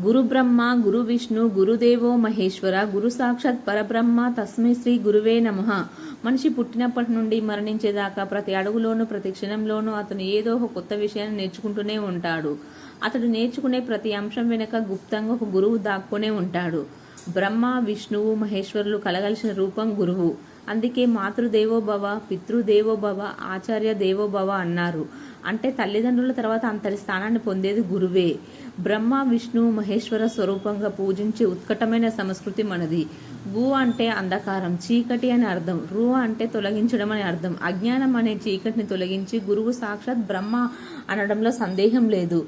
గురు బ్రహ్మ గురు విష్ణు గురుదేవో మహేశ్వర గురు సాక్షాత్ పరబ్రహ్మ తస్మై శ్రీ గురువే నమ. మనిషి పుట్టినప్పటి నుండి మరణించేదాకా ప్రతి అడుగులోనూ ప్రతి క్షణంలోనూ అతను ఏదో ఒక కొత్త విషయాన్ని నేర్చుకుంటూనే ఉంటాడు. అతడు నేర్చుకునే ప్రతి అంశం వెనుక గుప్తంగా ఒక గురువు దాక్కునే ఉంటాడు. బ్రహ్మ విష్ణువు మహేశ్వరులు కలగలిసిన రూపం గురువు. అందుకే మాతృదేవోభవ పితృదేవోభవ ఆచార్య దేవోభవ అన్నారు. అంటే తల్లిదండ్రుల తర్వాత అంతటి స్థానాన్ని పొందేది గురువే. బ్రహ్మ విష్ణు మహేశ్వర స్వరూపంగా పూజించే ఉత్కటమైన సంస్కృతి మనది. గు అంటే అంధకారం చీకటి అని అర్థం రు అంటే తొలగించడం అని అర్థం. అజ్ఞానం అనే చీకటిని తొలగించి గురువు సాక్షాత్ బ్రహ్మ అనడంలో సందేహం లేదు.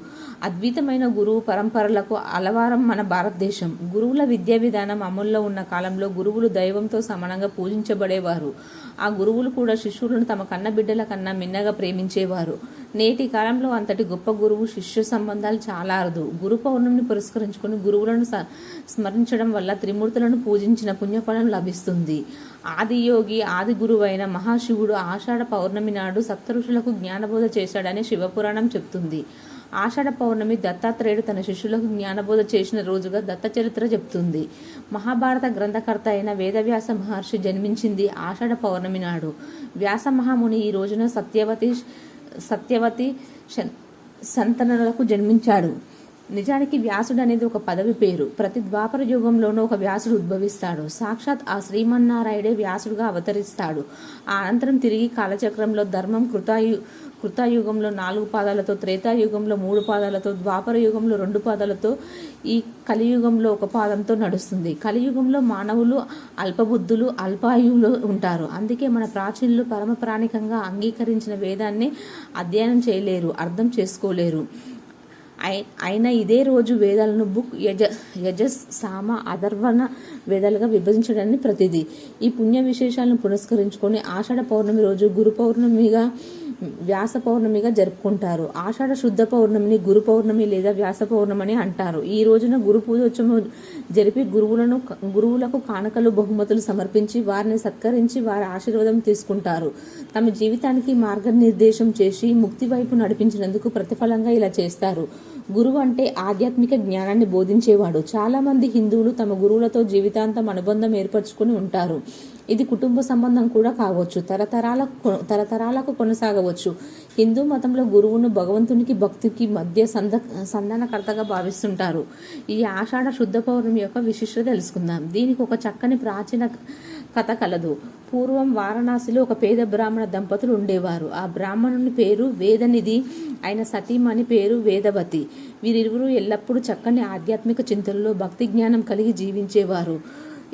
అద్భుతమైన గురువు పరంపరలకు అలవారం మన భారతదేశం. గురువుల విద్యా విధానం అమల్లో ఉన్న కాలంలో గురువులు దైవంతో సమానంగా పూజించబడేవారు. ఆ గురువులు కూడా శిష్యులను తమ కన్న బిడ్డల కన్నా మిన్నగా ప్రేమించేవారు. నేటి కాలంలో అంతటి గొప్ప గురువు శిష్య సంబంధాలు చాలా అరుదు. గురు పౌర్ణమిని పురస్కరించుకుని గురువులను స్మరించడం వల్ల త్రిమూర్తులను పూజించిన పుణ్యఫలం లభిస్తుంది. ఆదియోగి ఆది గురువైన మహాశివుడు ఆషాఢ పౌర్ణమి నాడు సప్తఋషులకు జ్ఞానబోధ చేశాడని శివపురాణం చెప్తుంది. ఆషాఢ పౌర్ణమి దత్తాత్రేయుడు తన శిష్యులకు జ్ఞానబోధ చేసిన రోజుగా దత్త చరిత్ర చెప్తుంది. మహాభారత గ్రంథకర్త అయిన వేదవ్యాస మహర్షి జన్మించింది ఆషాఢ పౌర్ణమి నాడు. వ్యాస మహాముని ఈ రోజున సత్యవతి సత్యవతి సంతనలకు జన్మించాడు. నిజానికి వ్యాసుడు అనేది ఒక పదవి పేరు. ప్రతి ద్వాపర యుగంలోనూ ఒక వ్యాసుడు ఉద్భవిస్తాడు. సాక్షాత్ ఆ శ్రీమన్నారాయుడే వ్యాసుడుగా అవతరిస్తాడు. ఆ అనంతరం తిరిగి కాలచక్రంలో ధర్మం కృతాయు కృతాయుగంలో నాలుగు పాదాలతో త్రేతాయుగంలో మూడు పాదాలతో ద్వాపర యుగంలో రెండు పాదాలతో ఈ కలియుగంలో ఒక పాదంతో నడుస్తుంది. కలియుగంలో మానవులు అల్పబుద్ధులు అల్పాయువులు ఉంటారు. అందుకే మన ప్రాచీనులు పరమ ప్రాణికంగా అంగీకరించిన వేదాన్ని అధ్యయనం చేయలేరు అర్థం చేసుకోలేరు. ఆయన ఇదే రోజు వేదాలను బుక్ యజ యజస్ సామ అధర్వణ వేదాలుగా విభజించడాన్ని ప్రతిదీ. ఈ పుణ్య విశేషాలను పురస్కరించుకొని ఆషాఢ పౌర్ణమి రోజు గురు పౌర్ణమిగా వ్యాస పౌర్ణమిగా జరుపుకుంటారు. ఆషాఢ శుద్ధ పౌర్ణమిని గురు పౌర్ణమి లేదా వ్యాస పౌర్ణమని అంటారు. ఈ రోజున గురు పూజోత్సవం జరిపి గురువులను గురువులకు కానుకలు బహుమతులు సమర్పించి వారిని సత్కరించి వారి ఆశీర్వాదం తీసుకుంటారు. తమ జీవితానికి మార్గనిర్దేశం చేసి ముక్తి వైపు నడిపించినందుకు ప్రతిఫలంగా ఇలా చేస్తారు. గురువు అంటే ఆధ్యాత్మిక జ్ఞానాన్ని బోధించేవాడు. చాలామంది హిందువులు తమ గురువులతో జీవితాంతం అనుబంధం ఏర్పరచుకుని ఉంటారు. ఇది కుటుంబ సంబంధం కూడా కావచ్చు. తరతరాలకు తరతరాలకు కొనసాగవచ్చు. హిందూ మతంలో గురువును భగవంతునికి భక్తికి మధ్య సంద సంధానకర్తగా భావిస్తుంటారు. ఈ ఆషాఢ శుద్ధ పౌర్ణమి యొక్క విశిష్టత తెలుసుకుందాం. దీనికి ఒక చక్కని ప్రాచీన కథ కలదు. పూర్వం వారణాసిలో ఒక పేద బ్రాహ్మణ దంపతులు ఉండేవారు. ఆ బ్రాహ్మణుని పేరు వేదనిధి ఆయన సతీమణి పేరు వేదవతి. వీరిరువురు ఎల్లప్పుడూ చక్కని ఆధ్యాత్మిక చింతనలో భక్తి జ్ఞానం కలిగి జీవించేవారు.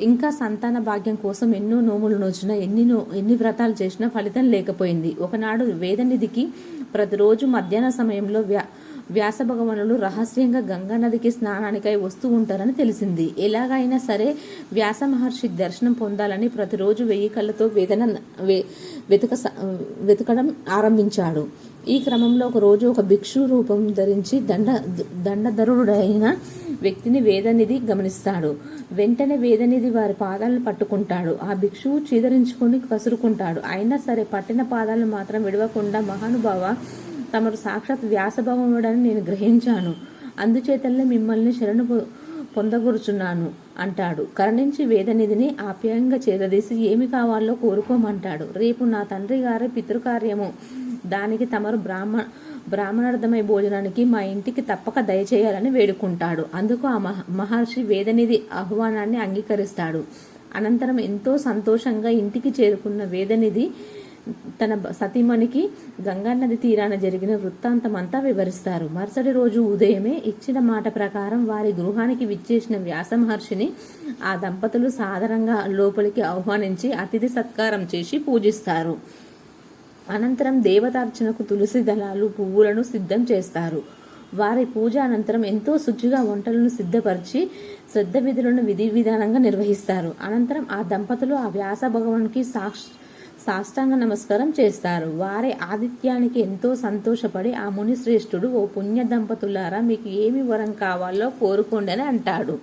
ఇంకా సంతాన భాగ్యం కోసం ఎన్నో నోములు నోచినా ఎన్ని నో ఎన్ని వ్రతాలు చేసినా ఫలితం లేకపోయింది. ఒకనాడు వేదనిధికి ప్రతిరోజు మధ్యాహ్న సమయంలో వ్యా వ్యాస భగవానులు రహస్యంగా గంగా నదికి స్నానానికై వస్తూ ఉంటారని తెలిసింది. ఎలాగైనా సరే వ్యాస మహర్షి దర్శనం పొందాలని ప్రతిరోజు వెయ్యి కళ్ళతో వేదన వే- వెతక వెతకడం ఆరంభించాడు. ఈ క్రమంలో ఒక రోజు ఒక భిక్షు రూపం ధరించి దండ దండధరుడైన వ్యక్తిని వేదనిధి గమనిస్తాడు. వెంటనే వేదనిధి వారి పాదాలను పట్టుకుంటాడు. ఆ భిక్షువు చీదరించుకొని కసురుకుంటాడు. అయినా సరే పట్టిన పాదాలను మాత్రం విడవకుండా మహానుభావ తమరు సాక్షాత్ వ్యాసభవనుడని నేను గ్రహించాను. అందుచేతల్లే మిమ్మల్ని శరణు పొ- పొందగూరుచున్నాను అంటాడు. కరుణించి వేదనిధిని ఆప్యాయంగా చేరదీసి ఏమి కావాలో కోరుకోమంటాడు. రేపు నా తండ్రి గారి పితృకార్యము. దానికి తమరు బ్రాహ్మణ బ్రాహ్మణార్థమై భోజనానికి మా ఇంటికి తప్పక దయచేయాలని వేడుకుంటాడు. అందుకు ఆ మహ మహర్షి వేదనిధి ఆహ్వానాన్ని అంగీకరిస్తాడు. అనంతరం ఎంతో సంతోషంగా ఇంటికి చేరుకున్న వేదనిధి తన సతీమణికి సతీమణికి గంగానది తీరాన జరిగిన వృత్తాంతమంతా వివరిస్తారు. మరుసటి రోజు ఉదయమే ఇచ్చిన మాట ప్రకారం వారి గృహానికి విచ్చేసిన వ్యాస మహర్షిని ఆ దంపతులు సాధారణంగా లోపలికి ఆహ్వానించి అతిథి సత్కారం చేసి పూజిస్తారు. అనంతరం దేవతార్చనకు తులసి దళాలు పువ్వులను సిద్ధం చేస్తారు. వారి పూజ అనంతరం ఎంతో శుచిగా వంటలను సిద్ధపరిచి శ్రద్ధ విధులను విధి విధానంగా నిర్వహిస్తారు. అనంతరం ఆ దంపతులు ఆ వ్యాస భగవానికి సాక్షి సాష్టాంగ నమస్కారం చేస్తారు. వారి ఆతిథ్యానికి ఎంతో సంతోషపడి ఆ ముని శ్రేష్ఠుడు ఓ పుణ్య దంపతులారా మీకు ఏమి వరం కావాలో కోరుకోండి అని అంటాడు.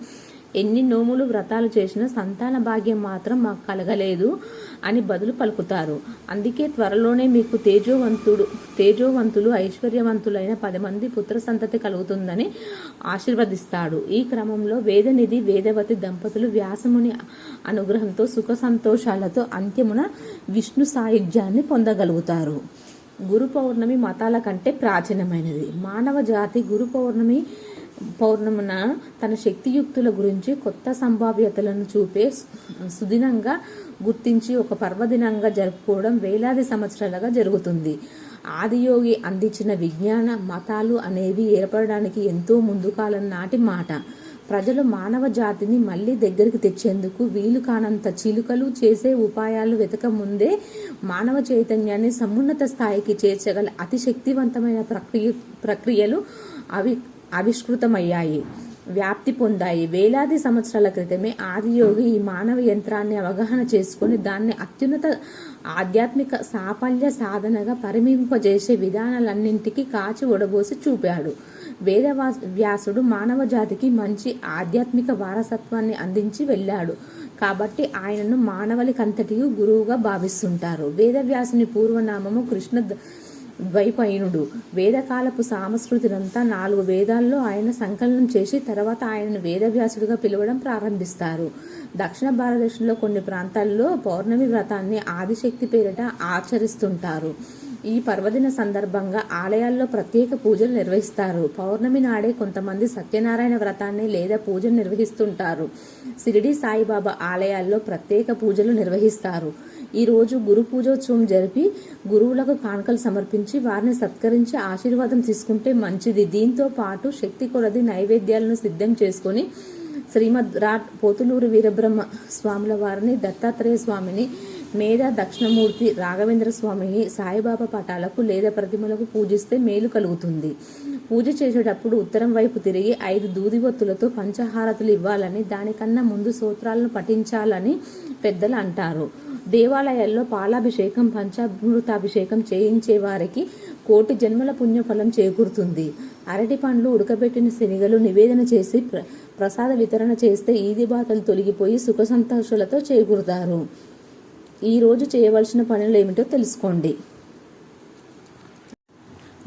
ఎన్ని నోములు వ్రతాలు చేసినా సంతాన భాగ్యం మాత్రం మాకు కలగలేదు అని బదులు పలుకుతారు. అందుకే త్వరలోనే మీకు తేజోవంతుడు తేజోవంతులు ఐశ్వర్యవంతులైన పది మంది పుత్ర సంతతి కలుగుతుందని ఆశీర్వదిస్తాడు. ఈ క్రమంలో వేదనిధి వేదవతి దంపతులు వ్యాసముని అనుగ్రహంతో సుఖ సంతోషాలతో అంత్యమున విష్ణు సాయుధ్యాన్ని పొందగలుగుతారు. గురు పౌర్ణమి మతాల కంటే ప్రాచీనమైనది. మానవ జాతి గురు పౌర్ణమి పౌర్ణమున తన శక్తియుక్తుల గురించి కొత్త సంభావ్యతలను చూపే సుదినంగా గుర్తించి ఒక పర్వదినంగా జరుపుకోవడం వేలాది సంవత్సరాలుగా జరుగుతుంది. ఆదియోగి అందించిన విజ్ఞాన మతాలు అనేవి ఏర్పడడానికి ఎంతో ముందు కాలం నాటి మాట. ప్రజలు మానవ జాతిని మళ్ళీ దగ్గరికి తెచ్చేందుకు వీలు కానంత చిలుకలు చేసే ఉపాయాలు వెతక ముందే మానవ చైతన్యాన్ని సమున్నత స్థాయికి చేర్చగల అతి శక్తివంతమైన ప్రక్రియ ప్రక్రియలు అవి ఆవిష్కృతమయ్యాయి. వ్యాప్తి పొందాయి. వేలాది సంవత్సరాల క్రితమే ఆదియోగి ఈ మానవ యంత్రాన్ని అవగాహన చేసుకొని దాన్ని అత్యున్నత ఆధ్యాత్మిక సాఫల్య సాధనగా పరిమింపజేసే విధానాలన్నింటికి కాచి ఒడబోసి చూపాడు. వేదవా వ్యాసుడు మానవ జాతికి మంచి ఆధ్యాత్మిక వారసత్వాన్ని అందించి వెళ్ళాడు. కాబట్టి ఆయనను మానవలికంతటి గురువుగా భావిస్తుంటారు. వేదవ్యాసుని పూర్వనామము కృష్ణ ద్వైపాయనుడు వేదకాలపు సామస్కృతినంతా నాలుగు వేదాల్లో ఆయన సంకలనం చేసి తర్వాత ఆయనను వేదవ్యాసుడిగా పిలవడం ప్రారంభిస్తారు. దక్షిణ భారతదేశంలో కొన్ని ప్రాంతాల్లో పౌర్ణమి వ్రతాన్ని ఆదిశక్తి పేరిట ఆచరిస్తుంటారు. ఈ పర్వదిన సందర్భంగా ఆలయాల్లో ప్రత్యేక పూజలు నిర్వహిస్తారు. పౌర్ణమి నాడే కొంతమంది సత్యనారాయణ వ్రతాన్ని లేదా పూజలు నిర్వహిస్తుంటారు. షిరిడి సాయిబాబా ఆలయాల్లో ప్రత్యేక పూజలు నిర్వహిస్తారు. ఈ రోజు గురు పూజోత్సవం జరిపి గురువులకు కానుకలు సమర్పించి వారిని సత్కరించి ఆశీర్వాదం తీసుకుంటే మంచిది. దీంతో పాటు శక్తి కొలది నైవేద్యాలను సిద్ధం చేసుకొని శ్రీమద్ రాట్ పోతులూరు వీరబ్రహ్మ స్వాముల వారిని దత్తాత్రేయ స్వామిని మేధా దక్షిణమూర్తి రాఘవేంద్ర స్వామిని సాయిబాబా పటాలకు లేదా ప్రతిమలకు పూజిస్తే మేలు కలుగుతుంది. పూజ చేసేటప్పుడు ఉత్తరం వైపు తిరిగి ఐదు దూది ఒత్తులతో పంచహారతులు ఇవ్వాలని దానికన్నా ముందు సూత్రాలను పఠించాలని పెద్దలు అంటారు. దేవాలయాల్లో పాలాభిషేకం పంచామృతాభిషేకం చేయించే వారికి కోటి జన్మల పుణ్యఫలం చేకూరుతుంది. అరటి పండ్లు ఉడకబెట్టిన శనిగలు నివేదన చేసి ప్ర ప్రసాద వితరణ చేస్తే ఈది బాధలు తొలగిపోయి సుఖ సంతోషాలతో చేకూరుతారు. ఈరోజు చేయవలసిన పనులు ఏమిటో తెలుసుకోండి.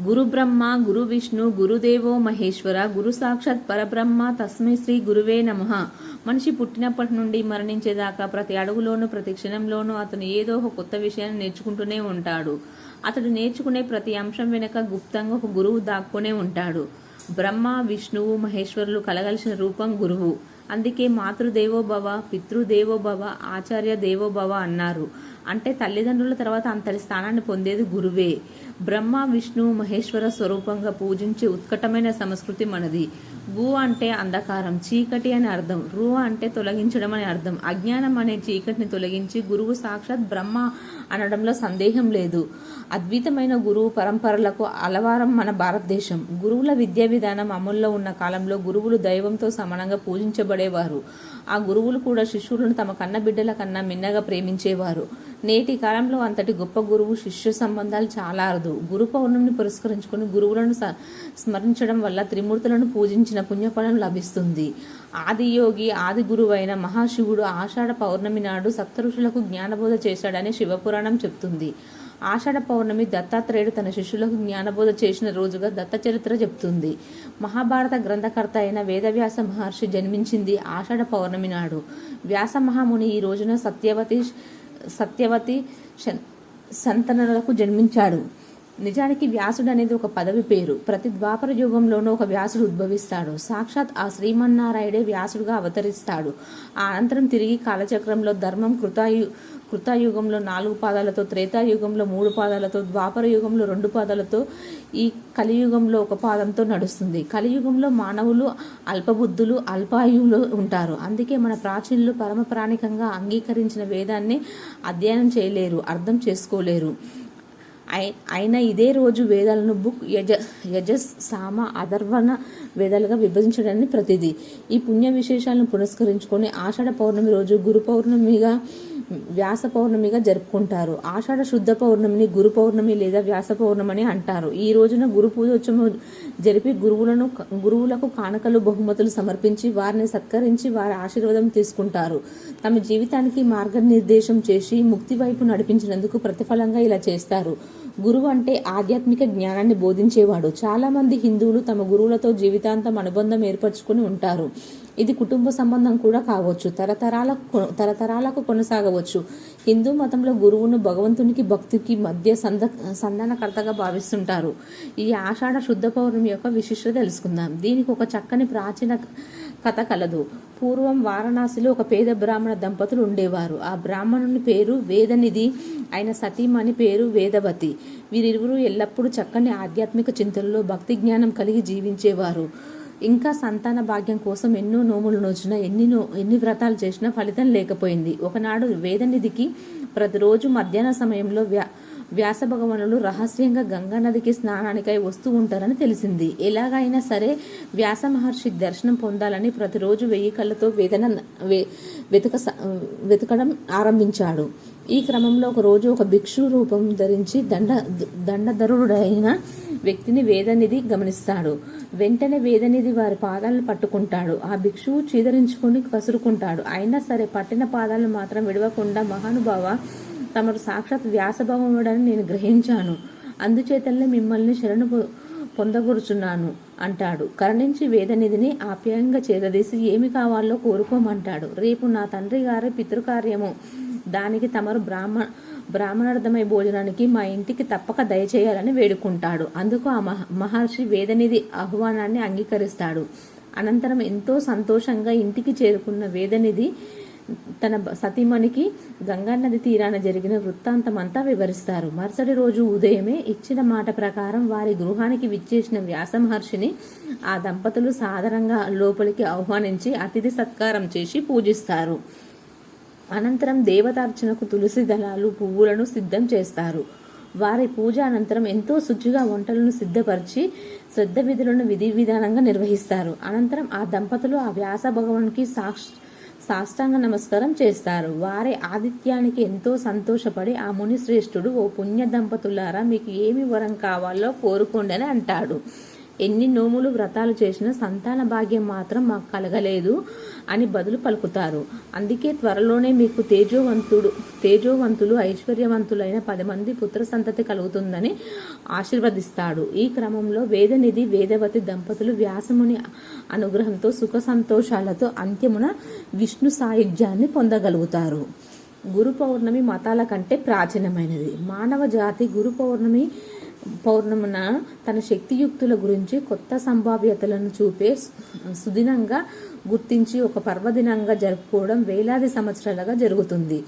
గురు బ్రహ్మ గురు విష్ణు గురుదేవో మహేశ్వర గురు సాక్షాత్ పరబ్రహ్మ తస్మై శ్రీ గురువే నమః. మనిషి పుట్టినప్పటి నుండి మరణించేదాకా ప్రతి అడుగులోనూ ప్రతి క్షణంలోనూ అతను ఏదో ఒక కొత్త విషయాన్ని నేర్చుకుంటూనే ఉంటాడు. అతడు నేర్చుకునే ప్రతి అంశం వెనుక గుప్తంగా ఒక గురువు దాక్కునే ఉంటాడు. బ్రహ్మ విష్ణువు మహేశ్వరులు కలగలిసిన రూపం గురువు. అందుకే మాతృదేవోభవ పితృదేవోభవ ఆచార్య దేవోభవ అన్నారు. అంటే తల్లిదండ్రుల తర్వాత అంతటి స్థానాన్ని పొందేది గురువే. బ్రహ్మ విష్ణు మహేశ్వర స్వరూపంగా పూజించే ఉత్కటమైన సంస్కృతి మనది. గు అంటే అంధకారం చీకటి అని అర్థం రు అంటే తొలగించడం అని అర్థం. అజ్ఞానం అనే చీకటిని తొలగించి గురువు సాక్షాత్ బ్రహ్మ అనడంలో సందేహం లేదు. అద్భుతమైన గురువు పరంపరలకు అలవారం మన భారతదేశం. గురువుల విద్యా విధానం అమల్లో ఉన్న కాలంలో గురువులు దైవంతో సమానంగా పూజించబడేవారు. ఆ గురువులు కూడా శిష్యులను తమ కన్న బిడ్డల కన్నా మిన్నగా ప్రేమించేవారు. నేటి కాలంలో అంతటి గొప్ప గురువు శిష్య సంబంధాలు చాలా అరుదు. గురు పౌర్ణమిని పురస్కరించుకొని గురువులను స్మరించడం వల్ల త్రిమూర్తులను పూజించిన పుణ్యఫలం లభిస్తుంది. ఆదియోగి ఆది గురువైన మహాశివుడు ఆషాఢ పౌర్ణమి నాడు సప్తఋషులకు జ్ఞానబోధ చేశాడని శివపురాణం చెప్తుంది. ఆషాఢ పౌర్ణమి దత్తాత్రేయుడు తన శిష్యులకు జ్ఞానబోధ చేసిన రోజుగా దత్త చరిత్ర చెప్తుంది. మహాభారత గ్రంథకర్త అయిన వేదవ్యాస మహర్షి జన్మించింది ఆషాఢ పౌర్ణమి నాడు. వ్యాస మహాముని ఈ రోజున సత్యవతి సత్యవతి శన్- జన్మించాడు. నిజానికి వ్యాసుడు అనేది ఒక పదవి పేరు. ప్రతి ద్వాపర యుగంలోనూ ఒక వ్యాసుడు ఉద్భవిస్తాడు. సాక్షాత్ ఆ శ్రీమన్నారాయుడే వ్యాసుడుగా అవతరిస్తాడు. ఆ అనంతరం తిరిగి కాలచక్రంలో ధర్మం కృతాయు కృతాయుగంలో నాలుగు పాదాలతో త్రేతాయుగంలో మూడు పాదాలతో ద్వాపర యుగంలో రెండు పాదాలతో ఈ కలియుగంలో ఒక పాదంతో నడుస్తుంది. కలియుగంలో మానవులు అల్పబుద్ధులు అల్పాయువులు ఉంటారు. అందుకే మన ప్రాచీనులు పరమ ప్రాణికంగా అంగీకరించిన వేదాన్ని అధ్యయనం చేయలేరు అర్థం చేసుకోలేరు. అయిన ఇదే రోజు వేదాలను బుక్ యజ యజస్ సామ అధర్వణ వేదాలుగా విభజించడాన్ని ప్రతిదీ. ఈ పుణ్య విశేషాలను పురస్కరించుకొని ఆషాఢ పౌర్ణమి రోజు గురు పౌర్ణమిగా వ్యాస పౌర్ణమిగా జరుపుకుంటారు. ఆషాఢ శుద్ధ పౌర్ణమిని గురు పౌర్ణమి లేదా వ్యాస పౌర్ణమి అంటారు. ఈ రోజున గురు పూజోత్సవం జరిపి గురువులను గురువులకు కానుకలు బహుమతులు సమర్పించి వారిని సత్కరించి వారి ఆశీర్వాదం తీసుకుంటారు. తమ జీవితానికి మార్గనిర్దేశం చేసి ముక్తి వైపు నడిపించినందుకు ప్రతిఫలంగా ఇలా చేస్తారు. గురువు అంటే ఆధ్యాత్మిక జ్ఞానాన్ని బోధించేవాడు. చాలామంది హిందువులు తమ గురువులతో జీవితాంతం అనుబంధం ఏర్పరచుకుని ఉంటారు. ఇది కుటుంబ సంబంధం కూడా కావచ్చు. తరతరాల తరతరాలకు కొనసాగవచ్చు. హిందూ మతంలో గురువును భగవంతునికి భక్తికి మధ్య సంద సంధానకర్తగా భావిస్తుంటారు. ఈ ఆషాఢ శుద్ధ పౌర్ణమి యొక్క విశిష్టత తెలుసుకుందాం. దీనికి ఒక చక్కని ప్రాచీన కథ కలదు. పూర్వం వారణాసిలో ఒక పేద బ్రాహ్మణ దంపతులు ఉండేవారు. ఆ బ్రాహ్మణుని పేరు వేదనిధి ఆయన సతీమణి పేరు వేదవతి. వీరిరువురు ఎల్లప్పుడూ చక్కని ఆధ్యాత్మిక చింతనలో భక్తి జ్ఞానం కలిగి జీవించేవారు. ఇంకా సంతాన భాగ్యం కోసం ఎన్నో నోములు నోచినా ఎన్ని నో ఎన్ని వ్రతాలు చేసినా ఫలితం లేకపోయింది. ఒకనాడు వేదనిధికి ప్రతిరోజు మధ్యాహ్న సమయంలో వ్యా వ్యాస భగవానులు రహస్యంగా గంగా నదికి స్నానానికై వస్తూ ఉంటారని తెలిసింది. ఎలాగైనా సరే వ్యాస మహర్షి దర్శనం పొందాలని ప్రతిరోజు వెయ్యి కళ్ళతో వేదన వే- వెతక వెతకడం ఆరంభించాడు. ఈ క్రమంలో ఒక రోజు ఒక భిక్షు రూపం ధరించి దండ దండధరుడైన వ్యక్తిని వేదనిధి గమనిస్తాడు. వెంటనే వేదనిధి వారి పాదాలను పట్టుకుంటాడు. ఆ భిక్షువు చీదరించుకుని కసురుకుంటాడు. అయినా సరే పట్టిన పాదాలను మాత్రం విడవకుండా మహానుభావ తమరు సాక్షాత్ వ్యాసభవముడని నేను గ్రహించాను. అందుచేతనే మిమ్మల్ని శరణు పొ- పొందగూరుచున్నాను అంటాడు. కరుణించి వేదనిధిని ఆప్యాయంగా చేరదీసి ఏమి కావాలో కోరుకోమంటాడు. రేపు నా తండ్రి గారి పితృకార్యము. దానికి తమరు బ్రాహ్మణ బ్రాహ్మణార్థమై భోజనానికి మా ఇంటికి తప్పక దయచేయాలని వేడుకుంటాడు. అందుకు ఆ మహ మహర్షి వేదనిధి ఆహ్వానాన్ని అంగీకరిస్తాడు. అనంతరం ఎంతో సంతోషంగా ఇంటికి చేరుకున్న వేదనిధి తన సతీమణికి సతీమణికి గంగానది తీరాన జరిగిన వృత్తాంతమంతా వివరిస్తారు. మరుసటి రోజు ఉదయమే ఇచ్చిన మాట ప్రకారం వారి గృహానికి విచ్చేసిన వ్యాస మహర్షిని ఆ దంపతులు సాధారణంగా లోపలికి ఆహ్వానించి అతిథి సత్కారం చేసి పూజిస్తారు. అనంతరం దేవతార్చనకు తులసి దళాలు పువ్వులను సిద్ధం చేస్తారు. వారి పూజ అనంతరం ఎంతో శుచిగా వంటలను సిద్ధపరిచి శ్రద్ధ విధులను విధి విధానంగా నిర్వహిస్తారు. అనంతరం ఆ దంపతులు ఆ వ్యాస భగవానికి సాక్షి సాష్టాంగ నమస్కారం చేస్తారు. వారి ఆదిత్యానికి ఎంతో సంతోషపడి ఆ ముని శ్రేష్ఠుడు ఓ పుణ్య దంపతులారా మీకు ఏమి వరం కావాలో కోరుకోండి అని అంటాడు. ఎన్ని నోములు వ్రతాలు చేసినా సంతాన భాగ్యం మాత్రం మాకు కలగలేదు అని బదులు పలుకుతారు. అందుకే త్వరలోనే మీకు తేజోవంతుడు తేజోవంతులు ఐశ్వర్యవంతులైన పది మంది పుత్ర సంతతి కలుగుతుందని ఆశీర్వదిస్తాడు. ఈ క్రమంలో వేదనిధి వేదవతి దంపతులు వ్యాసముని అనుగ్రహంతో సుఖ సంతోషాలతో అంత్యమున విష్ణు సాయుధ్యాన్ని పొందగలుగుతారు. గురు పౌర్ణమి మతాల కంటే ప్రాచీనమైనది. మానవ జాతి గురు పౌర్ణమి పౌర్ణమున తన శక్తియుక్తుల గురించి కొత్త సంభావ్యతలను చూపే సుదినంగా గుర్తించి ఒక పర్వదినంగా జరుపుకోవడం వేలాది సంవత్సరాలుగా జరుగుతుంది.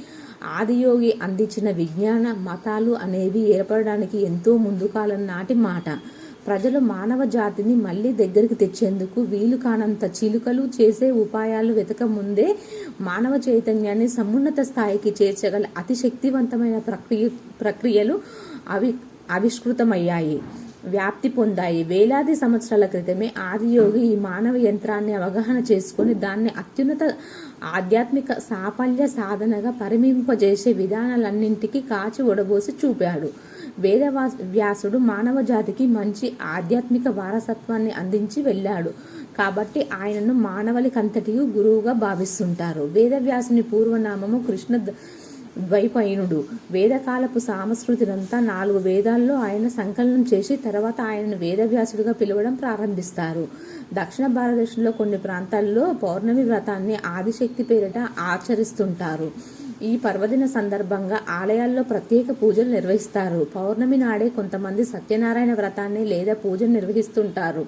ఆదియోగి అందించిన విజ్ఞాన మతాలు అనేవి ఏర్పడడానికి ఎంతో ముందు కాలం నాటి మాట. ప్రజలు మానవ జాతిని మళ్ళీ దగ్గరికి తెచ్చేందుకు వీలు కానంత చిలుకలు చేసే ఉపాయాలు వెతక ముందే మానవ చైతన్యాన్ని సమున్నత స్థాయికి చేర్చగల అతి శక్తివంతమైన ప్రక్రియ ప్రక్రియలు అవి ఆవిష్కృతమయ్యాయి. వ్యాప్తి పొందాయి. వేలాది సంవత్సరాల క్రితమే ఆదియోగి ఈ మానవ యంత్రాన్ని అవగాహన చేసుకుని దాన్ని అత్యున్నత ఆధ్యాత్మిక సాఫల్య సాధనగా పరిమింపజేసే విధానాలన్నింటికి కాచి ఒడబోసి చూపాడు. వేదవా వ్యాసుడు మానవ జాతికి మంచి ఆధ్యాత్మిక వారసత్వాన్ని అందించి వెళ్ళాడు. కాబట్టి ఆయనను మానవలికంతటియు గురువుగా భావిస్తుంటారు. వేదవ్యాసుని పూర్వనామము కృష్ణ ద్వైపాయనుడు. వేదకాలపు సామస్కృతినంతా నాలుగు వేదాల్లో ఆయన సంకలనం చేసి తర్వాత ఆయనను వేదవ్యాసుడిగా పిలవడం ప్రారంభిస్తారు. దక్షిణ భారతదేశంలో కొన్ని ప్రాంతాల్లో పౌర్ణమి వ్రతాన్ని ఆదిశక్తి పేరిట ఆచరిస్తుంటారు. ఈ పర్వదిన సందర్భంగా ఆలయాల్లో ప్రత్యేక పూజలు నిర్వహిస్తారు. పౌర్ణమి నాడే కొంతమంది సత్యనారాయణ వ్రతాన్ని లేదా పూజలు నిర్వహిస్తుంటారు.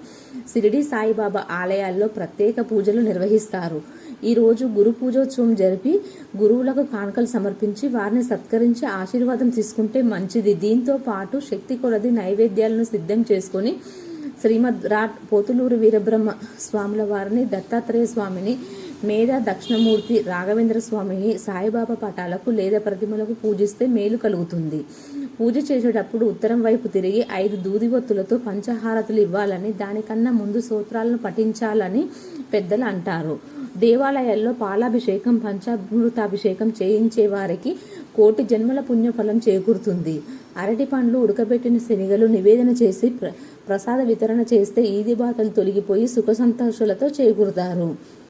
సిరిడి సాయిబాబా ఆలయాల్లో ప్రత్యేక పూజలు నిర్వహిస్తారు. ఈ రోజు గురు పూజోత్సవం జరిపి గురువులకు కానుకలు సమర్పించి వారిని సత్కరించి ఆశీర్వాదం తీసుకుంటే మంచిది. దీంతో పాటు శక్తి కొలది నైవేద్యాలను సిద్ధం చేసుకొని శ్రీమద్ రాట్ పోతులూరు వీరబ్రహ్మ స్వాముల వారిని దత్తాత్రేయ స్వామిని మేధా దక్షిణమూర్తి రాఘవేంద్ర స్వామిని సాయిబాబా పటాలకు లేదా ప్రతిమలకు పూజిస్తే మేలు కలుగుతుంది. పూజ చేసేటప్పుడు ఉత్తరం వైపు తిరిగి ఐదు దూది ఒత్తులతో పంచహారతులు ఇవ్వాలని దానికన్నా ముందు సూత్రాలను పఠించాలని పెద్దలు అంటారు. దేవాలయాల్లో పాలాభిషేకం పంచామృతాభిషేకం చేయించే వారికి కోటి జన్మల పుణ్యఫలం చేకూరుతుంది. అరటి పండ్లు ఉడకబెట్టిన శనిగలు నివేదన చేసి ప్ర ప్రసాద వితరణ చేస్తే ఈది బాధలు తొలగిపోయి సుఖ సంతోషాలతో చేకూరుతారు.